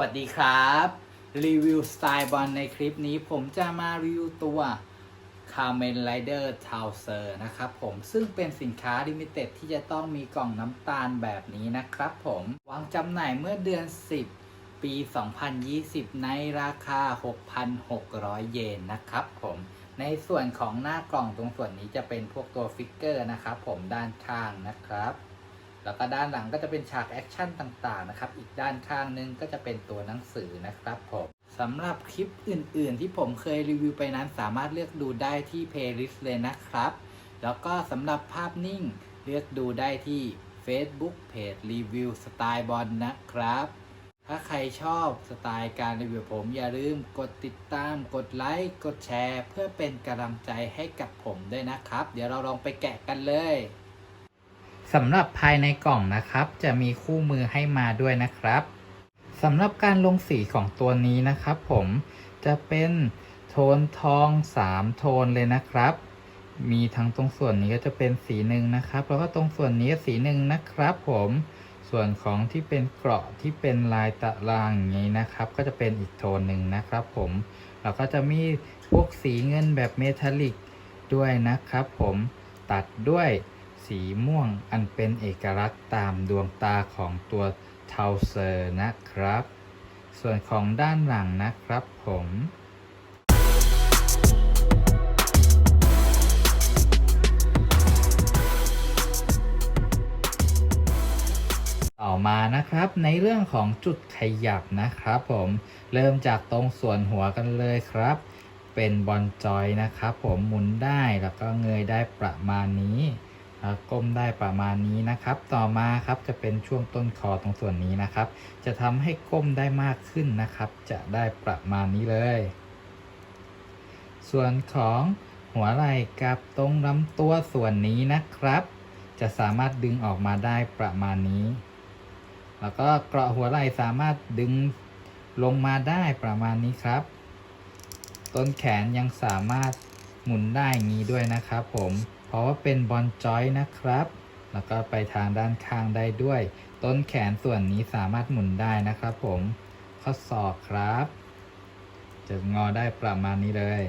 วัสดีครับ รีวิวสไตล์บอลในคลิปนี้ผมจะมารีวิวตัว c a r m e n Rider t o w s e r นะครับผมซึ่งเป็นสินค้าลิมิเต็ดที่จะต้องมีกล่องน้ำตาลแบบนี้นะครับผมวางจำหน่ายเมื่อเดือน 10 ปี 2020 ในราคา 6,600 เยนนะครับผมในส่วนของหน้ากล่องตรงส่วนนี้จะเป็นพวกตัวฟิกเกอร์นะครับผมด้านข้างนะครับ แล้วก็ด้านหลังก็จะเป็นฉากแอคชั่นต่างๆนะครับ อีกด้านข้างนึงก็จะเป็นตัวหนังสือนะครับผมสำหรับคลิปอื่นๆ ที่ผมเคยรีวิวไปนั้นสามารถเลือกดูได้ที่เพลย์ลิสต์เลยนะครับ แล้วก็สำหรับภาพนิ่งเลือกดูได้ที่ Facebook เพจรีวิวสไตล์บอลนะครับ ถ้าใครชอบสไตล์การรีวิวผมอย่าลืมกดติดตาม กดไลค์ กดแชร์ เพื่อเป็นกำลังใจให้กับผมด้วยนะครับ เดี๋ยวเราลองไปแกะกันเลย สำหรับภายในกล่องนะครับ จะมีคู่มือให้มาด้วยนะครับสำหรับการลงสีของตัวนี้นะครับผมจะเป็นโทนทอง 3 โทนเลยนะครับ มีทั้งตรงส่วนนี้ก็จะเป็นสีหนึ่งนะครับ แล้วก็ตรงส่วนนี้สีหนึ่งนะครับ ผมส่วนของที่เป็นเกราะที่เป็นลายตารางอย่างนี้นะครับ ก็จะเป็นอีกโทนหนึ่งนะครับ ผมแล้วก็จะมีพวกสีเงินแบบเมทัลลิกด้วยนะครับ ผมตัดด้วย สีม่วงอันเป็นเอกลักษณ์ตามดวงตาของตัวเทาเซอร์นะครับ ส่วนของด้านหลังนะครับผมต่อมานะครับในเรื่องของจุดขยับนะครับผมเริ่มจากตรงส่วนหัวกันเลยครับ เป็นบอลจอยนะครับผมหมุนได้แล้วก็เงยได้ประมาณนี้ ก้มได้ประมาณนี้นะครับ ต่อมาครับจะเป็นช่วงต้นคอตรงส่วนนี้นะครับ จะทำให้ก้มได้มากขึ้นนะครับ จะได้ประมาณนี้เลย ส่วนของหัวไหล่กับตรงลำตัวส่วนนี้นะครับ จะสามารถดึงออกมาได้ประมาณนี้ แล้วก็เกราะหัวไหล่สามารถดึงลงมาได้ประมาณนี้ครับ ต้นแขนยังสามารถหมุนได้งี้ด้วยนะครับผม เพราะว่าเป็นบอลจอยนะครับ แล้วก็ไปทางด้านข้างได้ด้วย ต้นแขนส่วนนี้สามารถหมุนได้นะครับผม ข้อศอกครับ จะงอได้ประมาณนี้เลย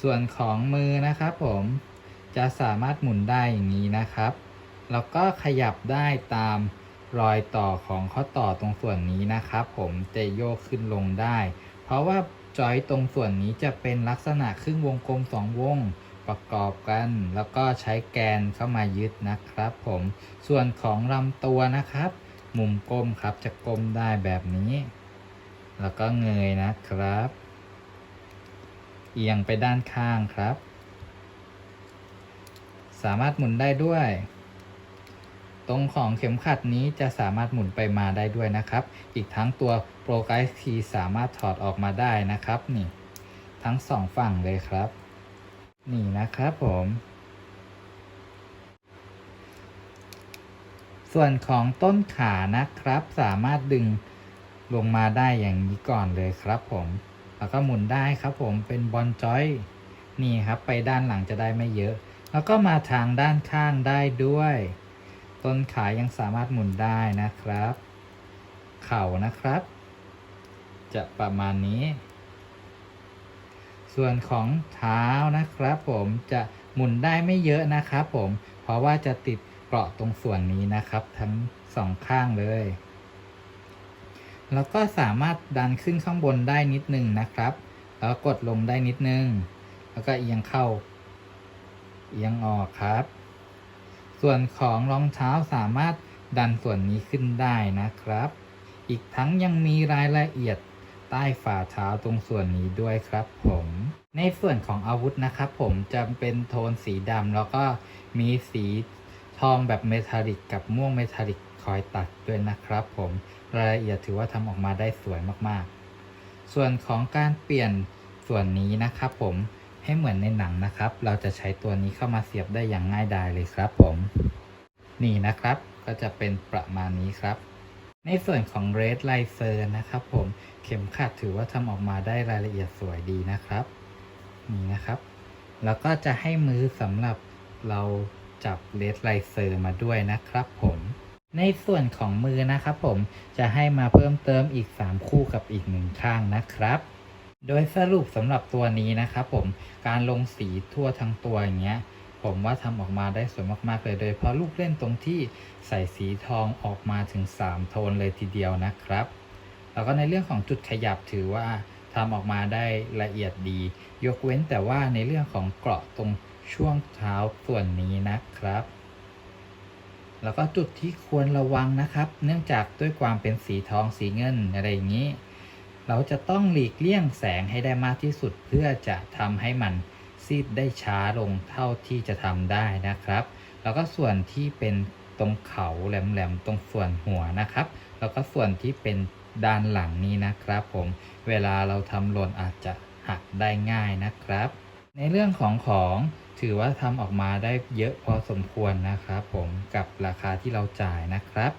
ส่วนของมือนะครับผมจะสามารถหมุนได้อย่างนี้นะครับ แล้วก็ขยับได้ตามรอยต่อของข้อต่อตรงส่วนนี้นะครับผมจะโยกขึ้นลงได้ เพราะว่าจอยตรงส่วนนี้จะเป็นลักษณะครึ่งวงกลมสองวง ประกอบกัน แล้วก็ใช้แกนเข้ามายึดนะครับผมส่วนของลำตัวนะครับ มุมก้มครับจะก้มได้แบบนี้ แล้วก็เงยนะครับ เอียงไปด้านข้างครับ สามารถหมุนได้ด้วย ตรงของเข็มขัดนี้จะสามารถหมุนไปมาได้ด้วยนะครับ อีกทั้งตัวโปรไกด์คีสามารถถอดออกมาได้นะครับนี่ทั้งสองฝั่งเลยครับ นี่นะครับผม ส่วนของต้นขานะครับ สามารถดึงลงมาได้อย่างนี้ก่อนเลยครับผม แล้วก็หมุนได้ครับผมเป็นบอลจอยนี่ครับไปด้านหลังจะได้ไม่เยอะ แล้วก็มาทางด้านข้างได้ด้วย ต้นขายังสามารถหมุนได้นะครับ เข่านะครับ จะประมาณนี้ ส่วนของเท้านะครับ ผมจะหมุนได้ไม่เยอะนะครับผม เพราะว่าจะติดเกราะตรงส่วนนี้นะครับ ทั้งสองข้างเลย แล้วก็สามารถดันขึ้นข้างบนได้นิดนึงนะครับ แล้วกดลงได้นิดนึง แล้วก็เอียงเข้า เอียงออกครับ ส่วนของรองเท้าสามารถดันส่วนนี้ขึ้นได้นะครับ อีกทั้งยังมีรายละเอียดใต้ฝ่าเท้าตรงส่วนนี้ด้วยครับผม ในส่วนของอาวุธนะครับผมจะเป็นโทนสีดำแล้วก็มีสีทองแบบเมทัลลิกกับม่วงเมทัลลิกคอยตัดด้วยนะครับผมรายละเอียดถือว่าทำออกมาได้สวยมากๆ ส่วนของการเปลี่ยนส่วนนี้นะครับผมให้เหมือนในหนังนะครับ เราจะใช้ตัวนี้เข้ามาเสียบได้อย่างง่ายดายเลยครับผม นี่นะครับก็จะเป็นประมาณนี้ครับ ในส่วนของ Red l i เซอร์นะครับผมเข็มขัดถือว่าทำออกมาได้รายละเอียดสวยดีนะครับ นี่นะครับ แล้วก็จะให้มือสำหรับเราจับ Red l i เซอร์มาด้วยนะครับผมในส่วนของมือนะครับผมจะให้มาเพิ่มเติมอีก 3 คู่กับอีกหนึ่งข้างนะครับ โดยสรุปสำหรับตัวนี้นะครับผมการลงสีทั่วทั้งตัวอย่างเงี้ยผมว่าทำออกมาได้สวยมากๆเลยโดยเฉพาะลูกเล่นตรงที่ใส่สีทองออกมาถึง 3 โทนเลยทีเดียวนะครับ แล้วก็ในเรื่องของจุดขยับถือว่า ทำออกมาได้ละเอียดดี ยกเว้นแต่ว่าในเรื่องของเกราะตรงช่วงเท้าส่วนนี้นะครับ แล้วก็จุดที่ควรระวังนะครับ เนื่องจากด้วยความเป็นสีทองสีเงินอะไรอย่างนี้ เราจะต้องหลีกเลี่ยงแสงให้ได้มากที่สุดเพื่อจะทำให้มันซีดได้ช้าลงเท่าที่จะทำได้นะครับ แล้วก็ส่วนที่เป็นตรงเขาแหลมๆตรงส่วนหัวนะครับ แล้วก็ส่วนที่เป็น ด้านหลังนี้นะครับผมเวลาเราทำหล่นอาจจะหักได้ง่ายนะครับ ในเรื่องของของถือว่าทำออกมาได้เยอะพอสมควรนะครับผมกับราคาที่เราจ่ายนะครับ